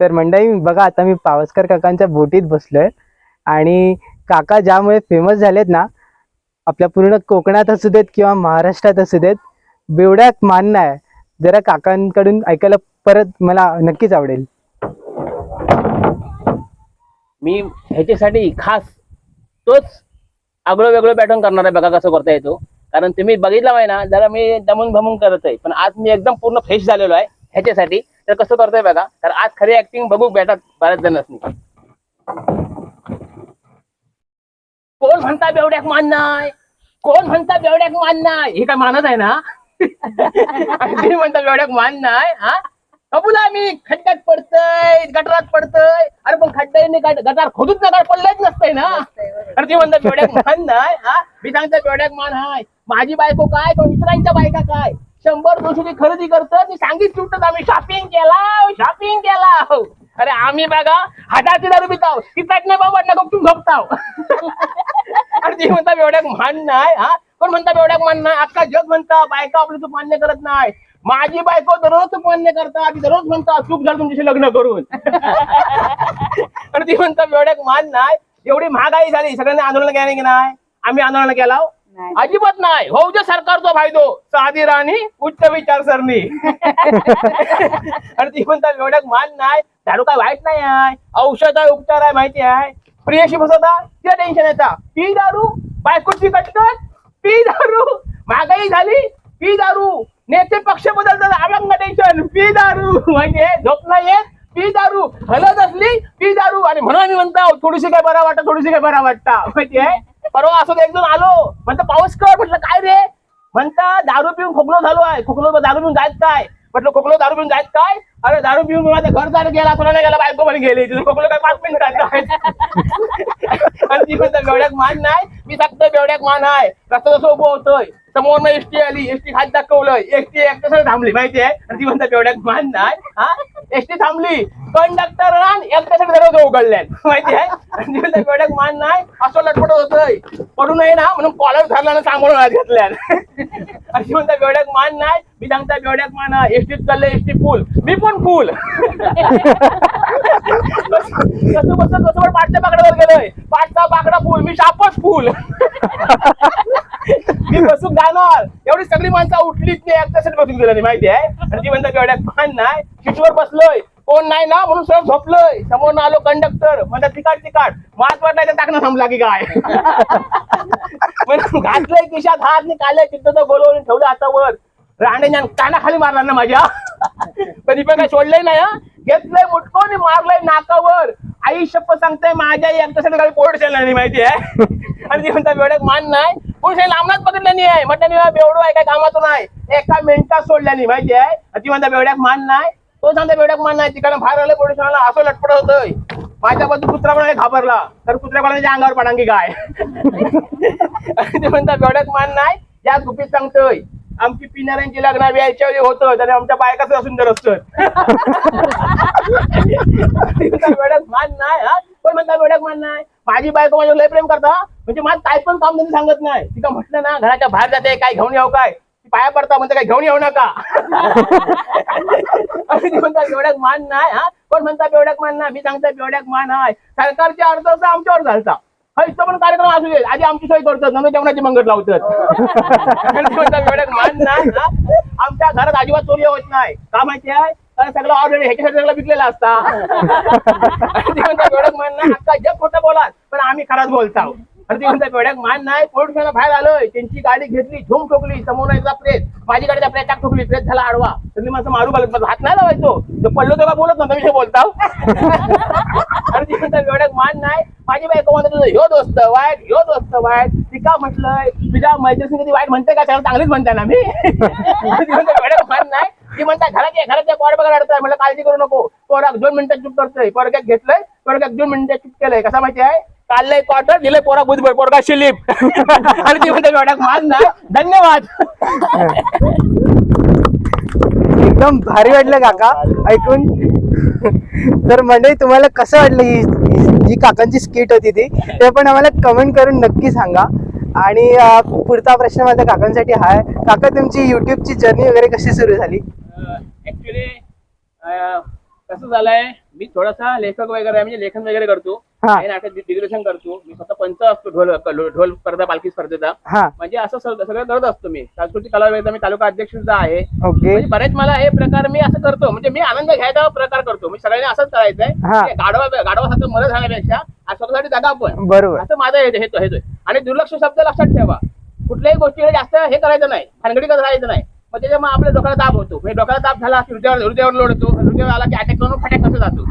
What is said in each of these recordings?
तर मंडळी बघा आता मी पावसकर काकांच्या बोटीत बसलोय. आणि काका ज्यामुळे फेमस झालेत ना आपल्या पूर्ण कोकणात असू देत किंवा महाराष्ट्रात असू देत बेवड्यात मान्य आहे. जरा काकांकडून ऐकायला परत मला नक्कीच आवडेल. मी ह्याच्यासाठी खास तोच आगळं वेगळं पॅटर्न करणार आहे बघा कसं करता येतो. कारण तुम्ही बघितलं आहे ना जरा मी दमून भमून करत आहे पण आज मी एकदम पूर्ण फ्रेश झालेलो आहे ह्याच्यासाठी. तर कसं करतोय बघा तर आज खरी ऍक्टिंग बघू भेटत बऱ्याच जणच कोण म्हणता बेवड्याक मान नाही? कोण म्हणता बेवड्याक मान नाही? हे काय मानत आहे ना? तुम्ही म्हणता बेवड्याक मान नाही हा? कबूला मी. खड्ड्यात पडतय गटारात पडतय. अरे पण खड्डे गटार खोदूच नका पडलंच नसतंय ना? अरे ती म्हणतात बेवड्याक मान नाही हा? मी सांगतो बेवड्याक मान हाय. माझी बायको काय? इतरांच्या बायका काय? शंभर दोनशेची खरेदी करतो ती सांगित सुटत आम्ही. शॉपिंग केला शॉपिंग केला हो. अरे आम्ही बघा हाताची दारू पिताव. ती बाबा नको तू झोपताव. अरे ती म्हणता एवढ्या मान नाही हा? पण म्हणता एवढ्याक मान नाही? अख्खा जग म्हणता बायका आपली तू मान्य करत नाही. माझी बायको दररोज तू मान्य करता ती दररोज म्हणता चूक झालं तुमच्याशी लग्न करून. अरे ती म्हणता एवढ्याक मान नाही एवढी महागाई झाली सगळ्यांनी आंदोलन केलं की नाही? आम्ही आंदोलन केला अजिबात नाही. हो जे सरकारचा फायदो. साधी राणी उच्च विचारसरणी. आणि ती म्हणतात एवढ्या मान नाही. दारू काय वाईट नाही आहे. औषध आहे उपचार आहे माहिती आहे. प्रियशी बसवता तिला टेन्शन येता. पी दारू बायकोची कटकट पी दारू महागाई झाली. पी दारू नेते पक्ष बदलतात. अभंग टेन्शन पी दारू म्हणजे झोप नाही येत पी दारू हलत असली पी दारू. आणि म्हणून आम्ही म्हणतो थोडीशी काय बरा वाटत थोडीशी काय बरा वाटता. माहितीये परवा असं एक जण आलो. खोकलो खोकलो दारू पिऊन जायच काय? म्हटलं खोकलो दारू पिऊन जायच काय? अरे दारू पिऊन माझ्या घर दारू गेला कोणाला गेला बायको पण गेली. तिथे खोकलो काय पाच मिनिट आणि ती म्हणतात बेवड्याक मान नाही. मी सांगतोय बेवड्याक मान आहे. रस्ता जसं उभं होतोय. समोर एसटी आली एसटी खात दाखवलं एसटी एकट्यासाठी थांबली माहिती आहे आणि ती म्हणतात बेवड्याक मान नाही हा? एसटी थांबली. कंडक्टर एकट्यासाठी दरवाजा उघडल्यात. माहिती आहे आणि ती म्हणतात मान नाही असं लटपट होत पडू नये ना. म्हणून कॉलर धरला ना सांभाळून हात घेतल्या आणि ती म्हणतात मान नाही मी सांगता बेवड्याक मान एसटीत चाललं एसटी फुल मी पण फुल कसं कसं कसं पण पाठच्या बाकड्यावर गेलोय. पाठचा बाकडा फुल मी शापच फुल मी बसून जाणार. एवढी सगळी माणसं उठलीच नाही एकट्यासाठी बसून गेलं नाही माहिती आहे? आणि ती म्हणतात एवढ्या पान नाही सीटवर बसलोय. कोण नाही ना म्हणून सरळ झोपलोय. समोर आलो कंडक्टर म्हणतात तिकाट तिकाट मात वाटलाय टाकणं थांबला की काय? म्हणून घातलंय खिशात हात नाही काढलंय तिथं तर बोलवून ठेवलं हातावर राणेच्या कानाखाली मारला ना माझ्या. कधी पण काय सोडलंय नाही हा? घेतलंय मुटकोनी मारलंय नाकावर. आई शप्प सांगताय माझ्या आई एकट्यासाठी काही पोर्ट शेला नाही माहिती आहे? आणि ती म्हणतात एवढ्यात मान नाही. पुरुष काही लांबनाच बघितलं नाही आहे. म्हटलं बेवडो आहे काय कामातून नाही. एका मिनिटात सोडल्या नाही माहिती आहे? ती म्हणता बेवड्याक मान नाही. तो सांगता बेवड्याक मान नाही. तिकडे बाहेर आलं पुरुषांना असं लटपट होतंय. माझ्या बाजू कुत्रा पण घाबरला. तर कुत्र्या पण अंगावर पडांगी काय आणि ते म्हणतात बेवड्यात मान नाही. या गुपित सांगतोय आमची पिणाऱ्यांची लग्न यायच्या वेळी होतं. त्याने आमच्या बायकाच सुंदर असतं वेळात मान नाही हा. पण म्हणता बेवड्याक मान नाही? माझी बायको माझ्या लय प्रेम करता म्हणजे माझं काय पण काम त्यांनी सांगत नाही. तिका म्हटलं ना घराच्या बाहेर जाते काय घेऊन येऊ काय? ती पाया पडता म्हणते काय घेऊन येऊ नका. आणि ती म्हणतात बेवड्याक मान नाही हा? पण म्हणता बेवड्याक मान नाही? मी सांगता बेवड्याक मान आहे. सरकारचे असं आमच्यावर घालता हा इथं पण कार्यक्रम असू दे. आधी आमची सोय करतात नंतर जेवणाची मंगत लावतात. मान नाही आमच्या घरात अजिबात चोरी होत नाही. का माहिती आहे? कारण सगळं ऑलरेडी ह्याच्यासाठी सगळं विकलेलं असता. मान नाही अक्का जग खोटं बोलात पण आम्ही खराच बोलताव. आणि ती म्हणतात बेवड्याक मान नाही पोलीस बाहेर आलोय. त्यांची गाडी घेतली झोम ठोकली समोर एकदा प्रेत माझी गाडी त्या टाक ठोकली प्रेत झाला आडवा. त्यांनी माझं मारू घालत माझा हात नाही लावायचो. तो पडलो तेव्हा बोलत नव्हतं विषय बोलताव. आणि ती म्हणतात बेवड्याक मान नाही माझी बायको म्हणते तुझं ह्यो दोस्त वाईट ह्यो दोस्त वाईट. ती का म्हटलंय? तुझ्या मैत्री कधी वाईट म्हणते का? त्याला चांगलीच म्हणते ना मी. बेवड्याक मान नाही. ती म्हणतात घरात घराच्या पोर बघा अडतंय म्हणलं काळजी करू नको. पोराक दोन मिनिटात चूप करतोय. पोरक्यात घेतलंय पोरक्यात दोन मिनिटात चूप केलंय. कसा माहिती आहे? काढलंय क्वार्टर दिलंय पोरा बुधबर पोरगा शिलीप. आणि ती म्हणते बेवड्याक मान नाही धन्यवाद. एकदम भारी वाटलं काका ऐकून. तर मंडळी तुम्हाला कसं वाटलं ही ही- जी काकांची स्किट होती ती ते पण आम्हाला कमेंट करून नक्की सांगा. आणि अं, पुढचा प्रश्न माझ्या काकांसाठी हा आहे. काका तुमची युट्यूबची जर्नी वगैरे कशी सुरू झाली? ऍक्च्युली कसं झालंय मी थोडासा लेखक वगैरे आहे, म्हणजे लेखन वगैरे करतो. हा. काही नाटक दिग्दर्शन करतो. मी स्वतः पंच असतो ढोल ढोल स्पर्धा पालखी स्पर्धेचा. हा. म्हणजे असं सग- सगळं करत असतो मी. सांस्कृतिक कला विभागाचा मी तालुका अध्यक्ष सुद्धा आहे. ओके. म्हणजे बरेच मला हे प्रकार मी असं करतो. म्हणजे मी आनंद घ्यायचा प्रकार करतो. मी सगळ्यांनी असंच करायचंय. म्हणजे गाढवा गाढवासारखं मदत झाल्यापेक्षा आज स्वतःसाठी जागा आपण. बरोबर. असं माझा हेतू हेतू आहे. आणि दुर्लक्ष शब्द लक्षात ठेवा. कुठल्याही गोष्टीकडे जास्त हे करायचं नाही. भानगडी करत राहायचं नाही. मग त्याच्यामुळे आपल्या डोक्याला दाब होतो. म्हणजे डोक्याला दाब झाला की हृदयावर हृदयावर लोड होतो हृदयावर आला की अटॅक करून फटॅक कसं जातो?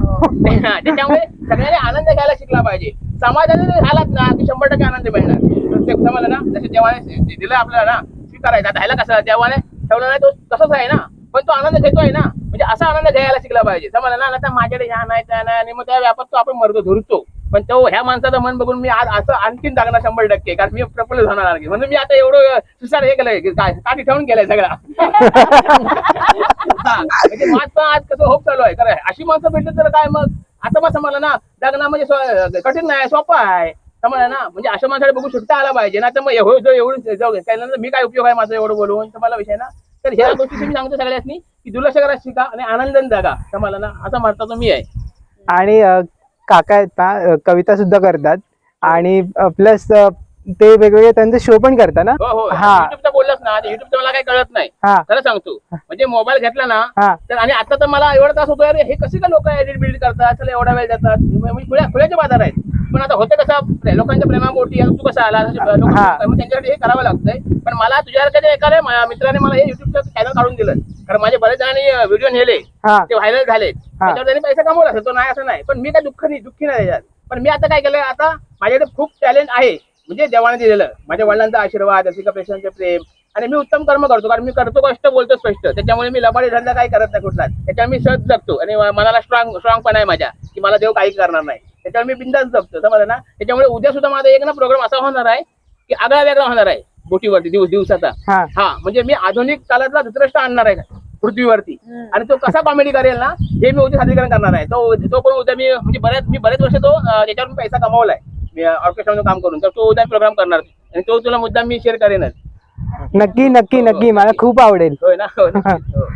त्याच्यामुळे सगळ्यांनी आनंद घ्यायला शिकला पाहिजे. समाजाने झालात ना की शंभर टक्के आनंद मिळणार. प्रत्येक समाला ना जसे देवाने दिलं आपल्याला ना स्वीकारायचं. आता ह्याला कसं देवाने ठेवलं नाही तो तसंच आहे ना. पण तो आनंद घेतोय ना. म्हणजे असा आनंद घ्यायला शिकला पाहिजे. समजलं ना आता माझ्याकडे ह्या नाही त्या नाही आणि मग त्या व्यापात तो आपण मरतो धुरतो पण तो ह्या माणसाचं मन बघून मी आज असं आणखीन जागणार शंभर टक्के कारण मी प्रफुल्ल होणार आणखी म्हणून मी आता एवढं सुसार हे केलंय की काय काठी ठेवून गेलाय सगळा. म्हणजे माझं आज कसं होप चालू आहे. खरं अशी माणसं भेटली तर काय मग? आता मग समजलं ना जगणं म्हणजे कठीण नाही सोपं आहे. समजलं ना? म्हणजे अशा माणसाला बघू शकता आला पाहिजे. ना तर मग एवढं एवढं जाऊ त्यानंतर मी काय उपयोग आहे माझा एवढं बोलून? तुम्हाला विषय ना? तर ह्या गोष्टी तुम्ही सांगतो सगळ्यांनी की दुर्लक्ष करा शिका आणि आनंदाने जगा समजलं ना? असं म्हणता मी आहे. आणि काका आहेत ना कविता सुद्धा करतात. आणि प्लस ते वेगवेगळे त्यांचे शो पण करतात ना. हो हो. हा. युट्यूबचं बोललास ना युट्यूबचं मला काही कळत नाही. हा. खरं सांगतो. म्हणजे मोबाईल घेतला ना तर आणि आता तर मला एवढा त्रास होतो अरे हे कसे का लोक एडिट बिल्ड करतात? चला एवढा वेळ जातात म्हणजे खुल्या खुल्याचे बाजार आहेत. पण आता होतं कसं लोकांच्या प्रेमापोटी आणि तू कसा आला त्यांच्यासाठी हे करावं लागतंय. पण मला तुझ्यासारख्या एखाद्या मा- मित्राने मला हे युट्यूबचं चॅनल काढून दिलं. कारण माझे बरेच जणांनी व्हिडिओ नेले. ते व्हायरल झाले त्याच्यावर त्यांनी पैसा कमवला असेल तो नाही असं नाही. पण मी काय दुःख नाही दुःखी नाही त्याच्यात पण मी आता काय केलंय आता माझ्याकडे खूप टॅलेंट आहे. म्हणजे देवाने दिलेलं. माझ्या वडिलांचा आशीर्वाद रसिका प्रेक्षकांचे प्रेम. आणि मी उत्तम कर्म करतो कारण मी करतो कष्ट बोलतो स्पष्ट. त्याच्यामुळे मी लबाडी धंदा काही करत नाही कुठलाच. त्याच्यामुळे मी सहज जगतो. आणि मनाला स्ट्रॉंग स्ट्रॉंग पण आहे माझ्या की मला देव काही करणार नाही. त्याच्यामुळे मी बिंदास जगतो समजलं ना त्याच्यामुळे उद्या सुद्धा माझा एक ना प्रोग्राम असा होणार आहे की आगळा वेगळा होणार आहे बोटीवरती दिवस दिवसाचा. हा. हा म्हणजे मी आधुनिक काळातला धृतराष्ट्र आणणार आहे पृथ्वीवरती. आणि तो कसा कॉमेडी करेल ना हे मी उद्या सादरीकरण करणार आहे. तो तो पण उद्या मी म्हणजे बऱ्याच मी बरेच वर्ष तो अं, त्याच्यावर मी पैसा कमावलाय मी ऑर्केस्ट्रामध्ये काम करून. तर तो उद्या प्रोग्राम करणार. आणि तो तुला मुद्दा मी शेअर करेनच. नक्की नक्की नक्की. मला खूप आवडेल. होय ना. हो. हो.